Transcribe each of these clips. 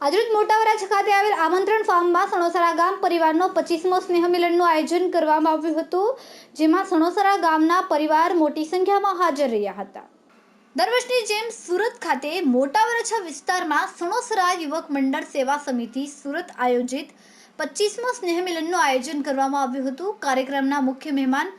આજરોજ મોટાવરાજ ખાતે આવેલ આમંત્રણ ફાર્મમાં સણોસરા ગામ પરિવારનો પચીસમો સ્નેહ મિલનનું આયોજન કરવામાં આવ્યું હતું, જેમાં સણોસરા ગામના પરિવાર મોટી સંખ્યામાં હાજર રહ્યા હતા. દર વર્ષની જેમ સુરત ખાતે મોટાવરછા વિસ્તારમાં સણોસરા યુવક મંડળ સેવા સમિતિ સુરત આયોજિત પચીસમો સ્નેહ મિલનનું આયોજન કરવામાં આવ્યું હતું. કાર્યક્રમના મુખ્ય મહેમાન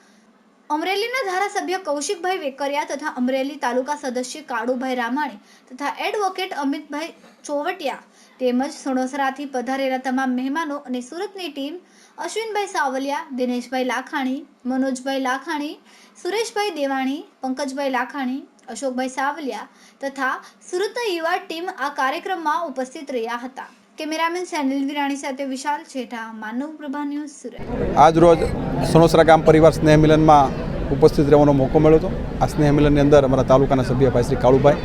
અમરેલીના ધારાસભ્ય કૌશિકભાઈ વેકરિયા તથા અમરેલી તાલુકા સદસ્ય કાળુભાઈ રામાણી તથા એડવોકેટ અમિતભાઈ ચોવટિયા તેમજ સણોસરાથી પધારેલા તમામ મહેમાનો અને સુરતની ટીમ અશ્વિનભાઈ સાવલિયા, દિનેશભાઈ લાખાણી, મનોજભાઈ લાખાણી, સુરેશભાઈ દેવાણી, પંકજભાઈ લાખાણી, અશોકભાઈ સાવલિયા તથા સુરતના યુવા ટીમ આ કાર્યક્રમમાં ઉપસ્થિત રહ્યા હતા. કેમેરામેન સેનિલ વિરાણી સાથે વિશાલ છેઠા માનવ પ્રભા ન્યૂઝ સુરત. આજ રોજ સણોસરા ગામ પરિવાર સ્નેહ મિલનમાં ઉપસ્થિત રહેવાનો મોકો મળ્યો હતો. આ સ્નેહ મિલનની અંદર અમારા તાલુકાના સભ્ય ભાઈ શ્રી કાળુભાઈ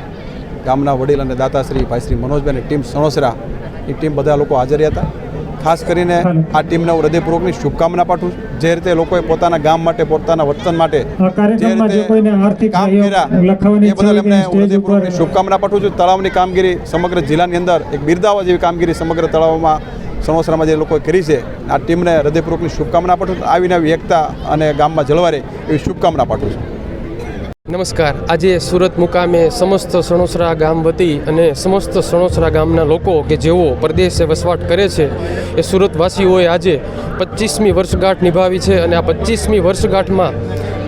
ગામના વડીલ અને દાતાશ્રી ભાઈ શ્રી મનોજભાઈ અને ટીમ સણોસરા એ ટીમ બધા લોકો હાજર હતા. ખાસ કરીને આ ટીમને હું હૃદયપૂર્વકની શુભકામના પાઠવું છું. જે રીતે લોકોએ પોતાના ગામ માટે પોતાના વતન માટે જે રીતે કામ કર્યા એ બદલ એમને હૃદયપૂર્વકની શુભકામના પાઠવું છું. તળાવની કામગીરી સમગ્ર જિલ્લાની અંદર એક બિરદાવા જેવી કામગીરી સમગ્ર તળાવમાં સણોસરામાં જે લોકોએ કરી છે, આ ટીમને હૃદયપૂર્વકની શુભકામના પાઠવું છું આવી એકતા અને ગામમાં જળવારે એવી શુભકામના પાઠવું છું. નમસ્કાર. આજે સુરત મુકામે સમસ્ત સણોસરા ગામ વતી અને સમસ્ત સણોસરા ગામના લોકો કે જેઓ પરદેશે વસવાટ કરે છે, એ સુરતવાસીઓએ આજે પચીસમી વર્ષગાંઠ નિભાવી છે અને આ પચીસમી વર્ષગાંઠમાં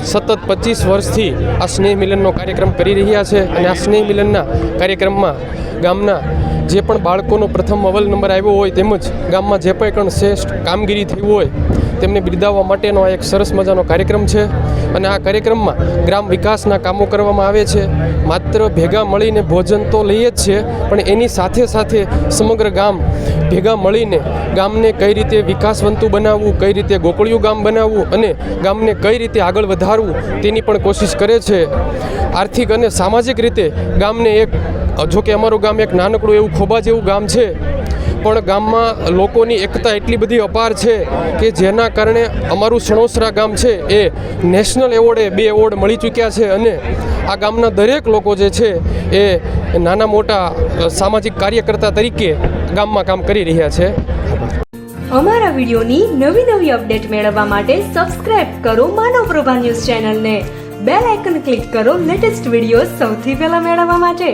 સતત પચીસ વર્ષથી આ સ્નેહ મિલનનો કાર્યક્રમ કરી રહ્યા છે અને આ સ્નેહ મિલનના કાર્યક્રમમાં ગામના જે પણ બાળકોનો પ્રથમ અવલ નંબર આવ્યો હોય તેમજ ગામમાં જે પણ શ્રેષ્ઠ કામગીરી થઈ હોય તેમને બિરદાવવા માટેનો આ એક સરસ મજાનો કાર્યક્રમ છે. અને આ કાર્યક્રમમાં ગ્રામ વિકાસના કામો કરવામાં આવે છે. માત્ર ભેગા મળીને ભોજન તો લઈએ જ છે, પણ એની સાથે સાથે સમગ્ર ગામ ભેગા મળીને ગામને કઈ રીતે વિકાસવંતું બનાવવું, કઈ રીતે ગોકળિયું ગામ બનાવવું અને ગામને કઈ રીતે આગળ વધારવું તેની પણ કોશિશ કરે છે. આર્થિક અને સામાજિક રીતે ગામને એક, જો કે અમારું ગામ એક નાનકડું એવું ખોબા જેવું ગામ છે. પણ ગામમાં લોકોની એકતા એટલી બધી અપાર છે કે જેના કારણે અમારું સણોસરા ગામ છે એ નેશનલ એવોર્ડે બે એવોર્ડ મળી ચૂક્યા છે અને આ ગામના દરેક લોકો જે છે એ નાના મોટા સામાજિક કાર્યકર્તા તરીકે ગામમાં કામ કરી રહ્યા છે. અમારા વિડીયોની નવી નવી અપડેટ મેળવવા માટે સબસ્ક્રાઇબ કરો માનવ પ્રભા ન્યૂઝ ચેનલને. બેલ આઇકન ક્લિક કરો લેટેસ્ટ વીડિયો સૌથી પહેલા મેળવવા માટે.